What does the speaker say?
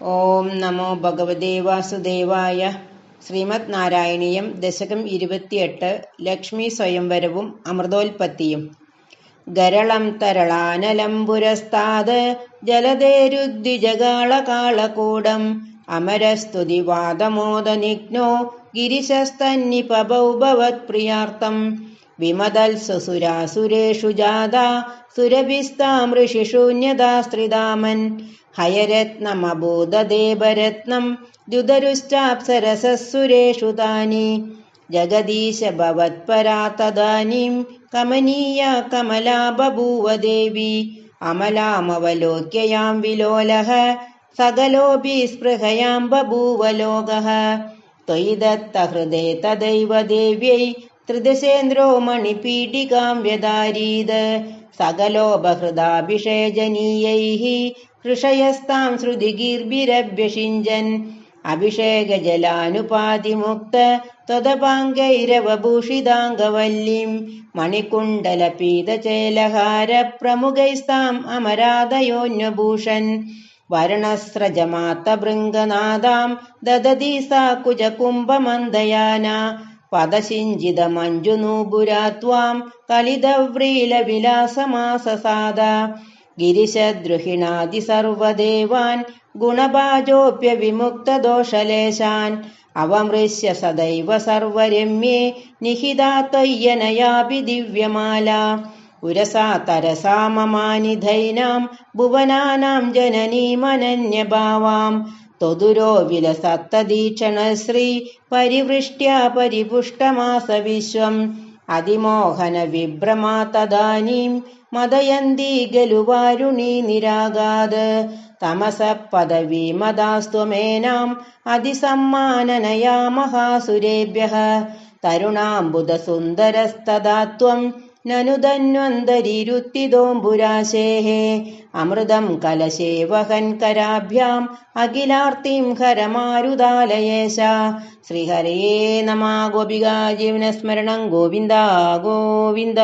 ഓം നമോ ഭഗവതേ വാസുദേവായ ശ്രീമദ് നാരായണീയം ദശകം ഇരുപത്തിയെട്ട് ലക്ഷ്മി സ്വയംവരവും അമൃതോൽപത്തിയും ഗരളം തരളാനലം പുരസ്താത് ജലധേരുദ്വിജകാളകാളകൂടം ഗിരിശസ്തന്നിപൗഭവത് ഗിരിശസ്തന്നിപഭൗ ഭവത്പ്രിയാർത്ഥം വിമതൽസുസുരാസുരേഷു ജാതാ സുരഭിസ്താമൃഷിശൂന്യതാസ്ത്രിതാമൻ ഹയരത്നമബോധദേവരത്നം ദ്യുതരുശ്ചാപ്സരസസുരേഷു താനി ജഗദീശ ഭവത്പരാ തദാനീം കമനീയ കമലാ ബഭൂവ ദേവി അമലാമവലോക്യയാം വിലോലഃ സകലോപി സ്പൃഹയാം ബഭൂവ ലോകഃ त्वयि दत्तहृदे तदैव देव्यै त्रिदशेन्द्रो मणिपीठिकां व्यदारीद सकलोपहृदाभिषेजनीयैः हृषयस्तां श्रुतिगीर्भिरभ्यषिञ्जन् अभिषेकजलानुपातिमुक्त त्वदपाङ्गैरवभूषिताङ्गवल्लीं मणिकुण्डलपीतचेलहारप्रमुखैस्ताम् अमरादयोन्यभूषन् वर्णस्रजमातभृङ्गनादां ददതി सा कुजकुम्भमन्दयाना പദശിഞ്ചിതമഞ്ജുനൂപുരാ ത്വാം കലിതവ്രീലവിലാസമാസസാദ. ഗിരിശദ്രുഹിണാദിസർവദേവാൻ ഗുണഭാജോപ്യവിമുക്തദോഷലേശാൻ അവമൃശ്യ സദൈവ സർവരമ്യേ നിഹിതാത്തയ്യനയാപി ദിവ്യമാല ഉരസാ തരസാമമാനിധൈനാം ഭുവനാനാം ജനനീമനന്യഭാവാം. ത്വതുരോ വിലസത്തദീക്ഷണശ്രീ പരിവൃഷ്ട്യ പരിപുഷ്ടമാസ വിശ്വം. അതിമോഹന വിഭ്രമാ തദാനീം മദയന്തി ഖലു വാരുണീ നിരാഗാത്. തമസ പദവീമദാസ്ത്വമേനാം അതിസമ്മാനനയാ മഹാസുരേഭ്യ തരുണാംബുദസുന്ദരസ്തദാ ത്വം നനു कलशे അമൃതം കലശേ വഹൻ കരാഭ്യാം. അഖിലാർത്തിം ഹരമാരുതാലയേശ ശ്രീഹരയേ നമ गोविन्दा ഗോവിന്ദ.